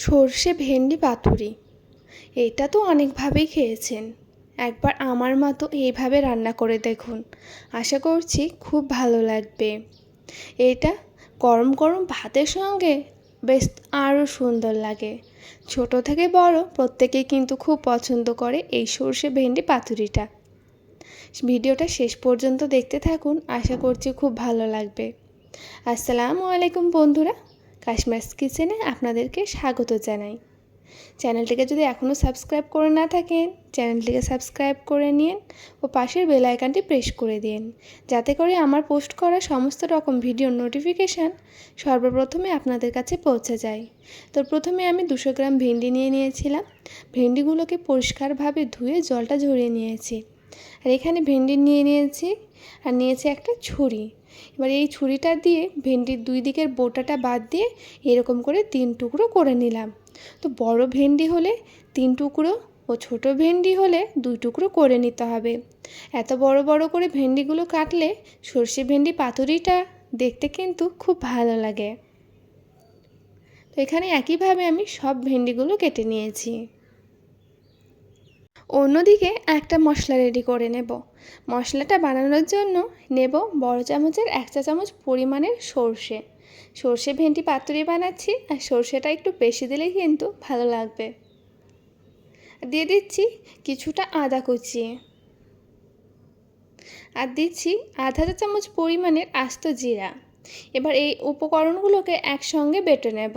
সর্ষে, ভেন্ডি, পাতুরি। এটা তো অনেকভাবেই খেয়েছেন। একবার আমার মতো এইভাবে রান্না করে দেখুন। আশা করছি খুব ভালো লাগবে। এটা গরম গরম ভাতের সঙ্গে বেশ আরও সুন্দর লাগে। ছোট থেকে বড় প্রত্যেকেই কিন্তু খুব পছন্দ করে এই সর্ষে, ভেন্ডি, পাতুরিটা। ভিডিওটা শেষ পর্যন্ত দেখতে থাকুন। আশা করছি খুব ভালো লাগবে। আসসালামু আলাইকুম বন্ধুরা। কাশ্মীর কিচেনে আপনাদেরকে স্বাগত জানাই। চ্যানেলটিকে যদি এখনও সাবস্ক্রাইব করে না থাকেন, চ্যানেলটিকে সাবস্ক্রাইব করে নিন ও পাশের বেল আইকনটি প্রেস করে দিন, যাতে করে আমার পোস্ট করা সমস্ত রকম ভিডিওর নোটিফিকেশান সর্বপ্রথমে আপনাদের কাছে পৌঁছে যায়। তো প্রথমে আমি দুশো গ্রাম ভেন্ডি নিয়ে নিয়েছিলাম। ভেন্ডিগুলোকে পরিষ্কারভাবে ধুয়ে জলটা ঝরিয়ে নিয়েছি। আর এখানে ভেন্ডি নিয়ে নিয়েছি আর নিয়েছি একটা ছুরি। এবার এই ছুরিটা দিয়ে ভেন্ডির দুই দিকের বোটাটা বাদ দিয়ে এরকম করে তিন টুকরো করে নিলাম। তো বড় ভেন্ডি হলে তিন টুকরো ও ছোট ভেন্ডি হলে দুই টুকরো করে নিতে হবে। এত বড় বড় করে ভেন্ডিগুলো কাটলে সর্ষে ভেন্ডি পাতুরিটা দেখতে কিন্তু খুব ভালো লাগে। তো এখানে একইভাবে আমি সব ভেন্ডিগুলো কেটে নিয়েছি। অন্যদিকে একটা মশলা রেডি করে নেব। মশলাটা বানানোর জন্য নেব বড় চামচের এক চা চামচ পরিমাণের সর্ষে। সর্ষে ভেন্টি পাতুরি বানাচ্ছি আর সর্ষেটা একটু বেশি দিলেই কিন্তু ভালো লাগবে। দিয়ে দিচ্ছি কিছুটা আদা কুচিয়ে আর দিচ্ছি আধা চা চামচ পরিমাণের আস্ত জিরা। এবার এই উপকরণগুলোকে একসঙ্গে বেটে নেব।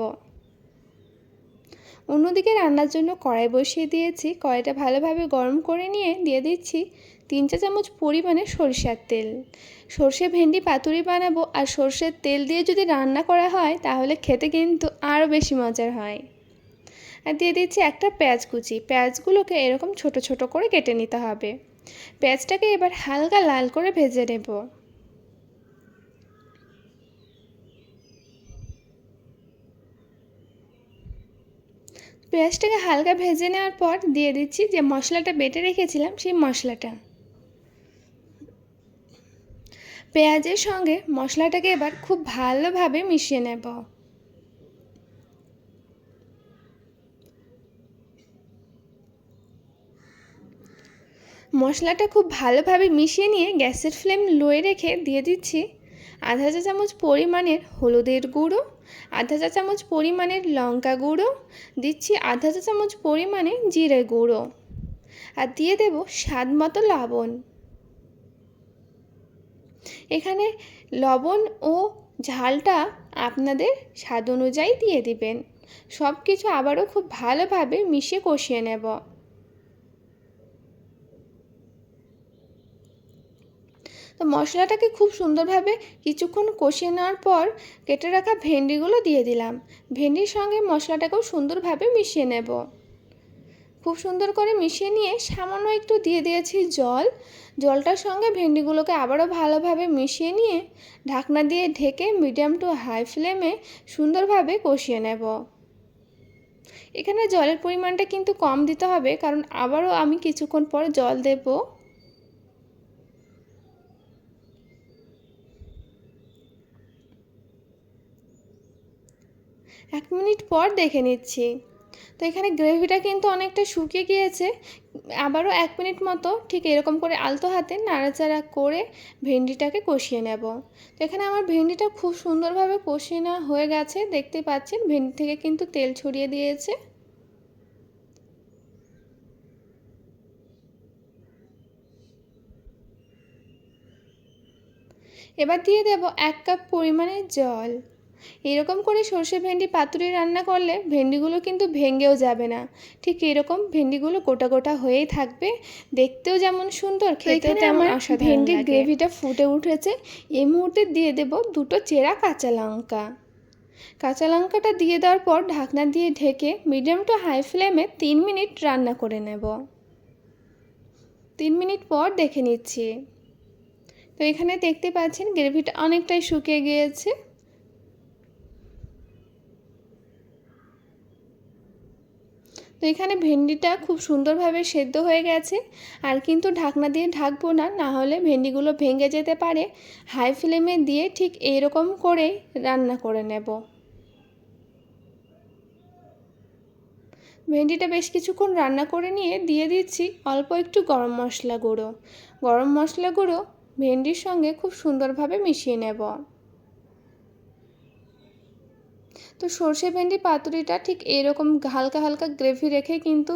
অন্যদিকে রান্নার জন্য কড়াই বসিয়ে দিয়েছি। কড়াইটা ভালোভাবে গরম করে নিয়ে দিয়ে দিচ্ছি তিন চা চামচ পরিমাণে সরিষার তেল। সর্ষে ভেন্ডি পাতুরি বানাবো আর সর্ষের তেল দিয়ে যদি রান্না করা হয় তাহলে খেতে কিন্তু আরও বেশি মজার হয়। আর দিয়ে দিচ্ছি একটা পেঁয়াজ কুচি। পেঁয়াজগুলোকে এরকম ছোট ছোট করে কেটে নিতে হবে। পেঁয়াজটাকে এবার হালকা লাল করে ভেজে নেব। পেঁয়াজটাকে হালকা ভেজে নেওয়ার পর দিয়ে দিচ্ছি যে মশলাটা বেটে রেখেছিলাম সেই মশলাটা। পেঁয়াজের সঙ্গে মশলাটাকে এবার খুব ভালোভাবে মিশিয়ে নেব। মশলাটা খুব ভালোভাবে মিশিয়ে নিয়ে গ্যাসের ফ্লেম লোয়ে রেখে দিয়ে দিচ্ছি আধা চা চামচ পরিমাণের হলুদের গুঁড়ো, আধা চা চামচ পরিমাণের লঙ্কা গুঁড়ো, দিচ্ছি আধা চা চামচ পরিমাণে জিরে গুঁড়ো। আর দিয়ে দেব স্বাদ মতো লবণ। এখানে লবণ ও ঝালটা আপনাদের স্বাদ অনুযায়ী দিয়ে দিবেন। সব কিছু আবারও খুব ভালোভাবে মিশিয়ে কষিয়ে নেব। তো মশলাটাকে খুব সুন্দরভাবে কিছুক্ষণ কষিয়ে নেওয়ার পর কেটে রাখা ভেন্ডিগুলো দিয়ে দিলাম। ভেন্ডির সঙ্গে মশলাটাকেও সুন্দরভাবে মিশিয়ে নেব। খুব সুন্দর করে মিশিয়ে নিয়ে সামান্য একটু দিয়ে দিয়েছি জল। জলটার সঙ্গে ভেন্ডিগুলোকে আবারও ভালোভাবে মিশিয়ে নিয়ে ঢাকনা দিয়ে ঢেকে মিডিয়াম টু হাই ফ্লেমে সুন্দরভাবে কষিয়ে নেব। এখানে জলের পরিমাণটা কিন্তু কম দিতে হবে, কারণ আবারও আমি কিছুক্ষণ পর জল দেব। এক মিনিট পর দেখে নিচ্ছি। তো এখানে গ্রেভিটা কিন্তু অনেকটা শুকিয়ে গিয়েছে। আবারও এক মিনিট মতো ঠিক এরকম করে আলতো হাতে নাড়াচাড়া করে ভেন্ডিটাকে কষিয়ে নেব। তো এখানে আমার ভেন্ডিটা খুব সুন্দরভাবে কষিয়ে নেওয়া হয়ে গেছে। দেখতে পাচ্ছেন ভেন্ডি থেকে কিন্তু তেল ছড়িয়ে দিয়েছে। এবার দিয়ে দেব এক কাপ পরিমাণে জল। এরকম করে সর্ষে ভেন্ডি পাতুরি রান্না করলে ভেন্ডিগুলো কিন্তু ভেঙেও যাবে না। ঠিক এরকম ভেন্ডিগুলো গোটা গোটা হয়েই থাকবে। দেখতেও যেমন সুন্দর খেতেও তেমন ভেন্ডির গ্রেভিটা ফুটে উঠেছে। এই মুহূর্তে দিয়ে দেব দুটো চেরা কাঁচা লঙ্কা। কাঁচা লঙ্কাটা দিয়ে দেওয়ার পর ঢাকনা দিয়ে ঢেকে মিডিয়াম টু হাই ফ্লেমে তিন মিনিট রান্না করে নেব। তিন মিনিট পর দেখে নিচ্ছি। তো এখানে দেখতে পাচ্ছেন গ্রেভিটা অনেকটাই শুকিয়ে গিয়েছে। তো এখানে ভেন্ডিটা খুব সুন্দরভাবে সেদ্ধ হয়ে গেছে। আর কিন্তু ঢাকনা দিয়ে ঢাকবো না না হলে ভেন্ডিগুলো ভেঙে যেতে পারে। হাই ফ্লেমে দিয়ে ঠিক এইরকম করে রান্না করে নেব। ভেন্ডিটা বেশ কিছুক্ষণ রান্না করে নিয়ে দিয়ে দিচ্ছি অল্প একটু গরম মশলা গুঁড়ো। গরম মশলা গুঁড়ো ভেন্ডির সঙ্গে খুব সুন্দরভাবে মিশিয়ে নেব। তো সর্ষে ভেন্ডি পাতুরিটা ঠিক এরকম হালকা হালকা গ্রেভি রেখে কিন্তু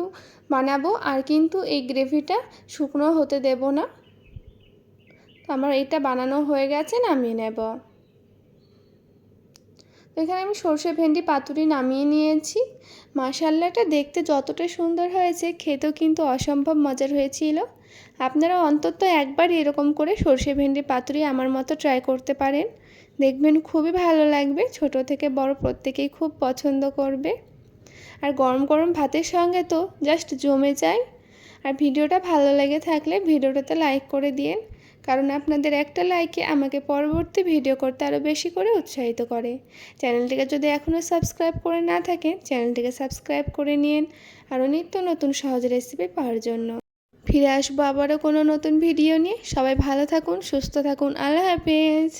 বানাবো। আর কিন্তু এই গ্রেভিটা শুকনো হতে দেব না। তো আমার এটা বানানো হয়ে গেছে, নামিয়ে নেব। এখানে আমি সর্ষে ভেন্ডি পাতুরি নামিয়ে নিয়েছি। মাসাল্লাটা দেখতে যতটা সুন্দর হয়েছে, খেতেও কিন্তু অসম্ভব মজার হয়েছিল। আপনারা অন্তত একবার এরকম করে সর্ষে ভেন্ডি পাতুরি আমার মতো ট্রাই করতে পারেন। দেখবেন খুবই ভালো লাগবে। ছোট থেকে বড় প্রত্যেকেই খুব পছন্দ করবে। আর গরম গরম ভাতের সঙ্গে তো জাস্ট জমে যায়। আর ভিডিওটা ভালো লেগে থাকলে ভিডিওটাতে লাইক করে দিন কারণ আপনাদের একটা লাইকে আমাকে পরবর্তী ভিডিও করতে আরও বেশি করে উৎসাহিত করে। চ্যানেলটিকে যদি এখনও সাবস্ক্রাইব করে না থাকে চ্যানেলটিকে সাবস্ক্রাইব করে নিন আরও নিত্য নতুন সহজ রেসিপি পাওয়ার জন্য। ফিরে আসব আবারও কোনো নতুন ভিডিও নিয়ে। সবাই ভালো থাকুন, সুস্থ থাকুন। আল্লাহ হাফেজ।